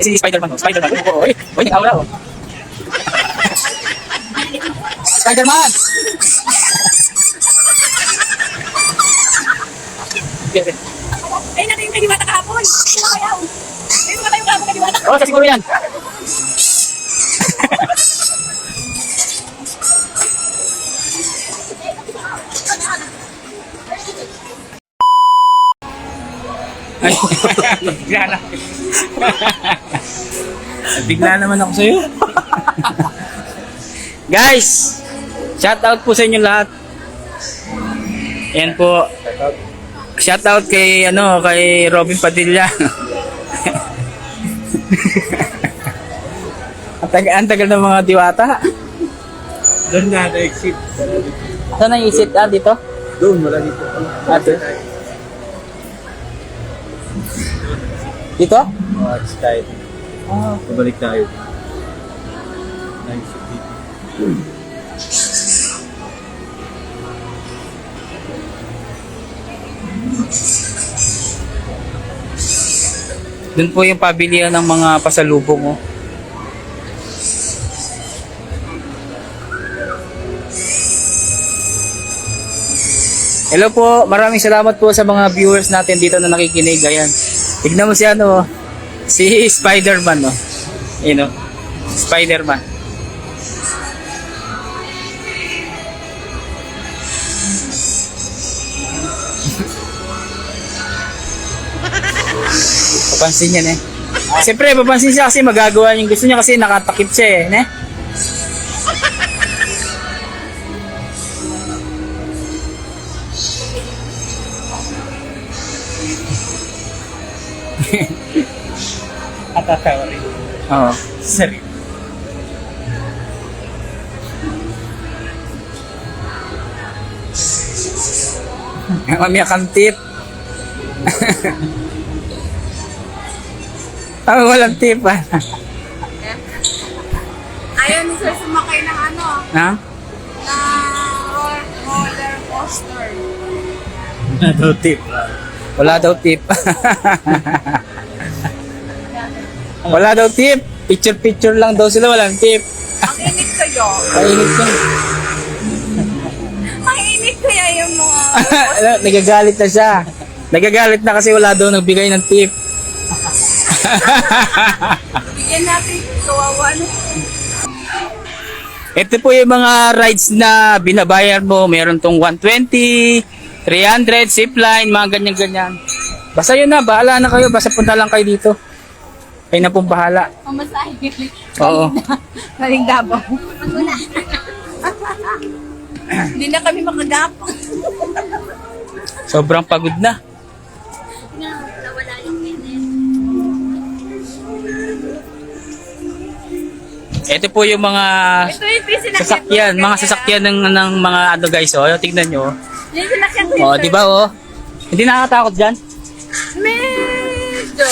Si Spider-Man, oh. Spider-Man. Oh, oy, oy, aura, oh. Spider-Man! Okay, okay. Ay, natin yung kadiwata kahapon. Sila kayaw. Ay, wala yung kahapon kadiwata. Oh, sa siguro yan. Ay, bigla na. bigla naman ako sa'yo. Guys, shout out po sa inyo lahat. Yan po. Shout out kay ano, kay Robin Padilla. ang tagal, ang tagal ng mga diwata. Doon na na-exit. Saan ang isit? Ah, dito? Doon, wala dito. Ate. Dito? Oh, it's tight. Ah. Pabalik tayo. Nice dito. Doon po yung pabilihan ng mga pasalubong. Oh. Hello po, maraming salamat po sa mga viewers natin dito na nakikinig. Ayan. Tignan mo si ano, si Spider-Man. Oh. Yun oh. Spider-Man. Papansin niya, ne? Siyempre, papansin siya kasi magagawa yung gusto niya kasi nakatakip siya, eh, ne? Atatawa rin. Oo. Sarili. Mamaya kang tip. Ah, walang tip, ah. Ayaw ni Sir sumakay ng ano, Ha? na roller, roller coaster. Ano tip? Wala daw tip. Wala daw tip. Picture-picture lang daw sila, walang tip. Ang init kayo. Kainit ka. Ang init kaya yung mga... Ano, Nagagalit na siya. Nagagalit na kasi wala daw nagbigay ng tip. Bigyan natin kawawa no? Ito po yung mga rides na binabayar mo. Meron tong 120, 300, zipline, mga ganyan-ganyan. Basta yun na, bahala na kayo. Basta punta lang kayo dito. Kayo na pong bahala. Pamasahe. Oo. Maling dabaw. Hindi na kami makagapo. Sobrang pagod na. Ito po yung mga Ito yung sasakyan, mga sasakyan ng, ng mga ano guys, oh. Tingnan nyo. Oh, di ba oh? Hindi nakakatakot dyan? Medyo.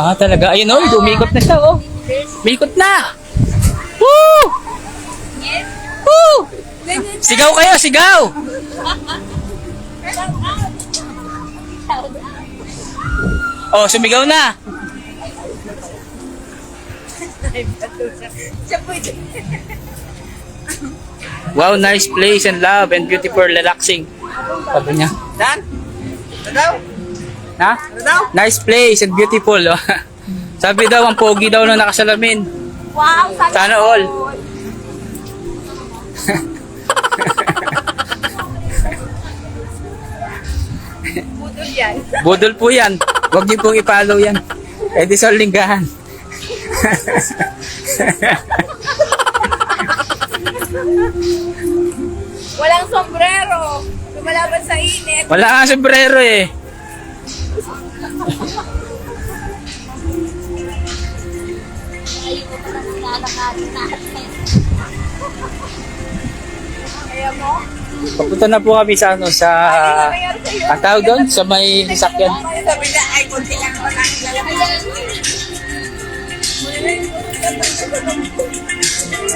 Ah, talaga. Ayun oh, dumikot na siya oh. Umikot na. Woo! Woo! Sigaw kayo, sigaw! Oh, sumigaw na. Wow, nice place and love and beautiful relaxing. Sabi niya. Dan? Ano daw? Ha? Ano daw? Nice place and beautiful. Oh. Sabi daw, ang pogi daw nung nakasalamin. Wow. Sana all. Budol yan. Budol po yan. Huwag niyo pong i-follow yan. Eh di sa linggahan. Walang sombrero. Lumalaban sa init. Wala nga sombrero eh. Kaya mo? Papunta na po kami sa ano sa ang tawag doon sa may sasakyan. Sabi na, ay, kunti lang naman ang lalaki.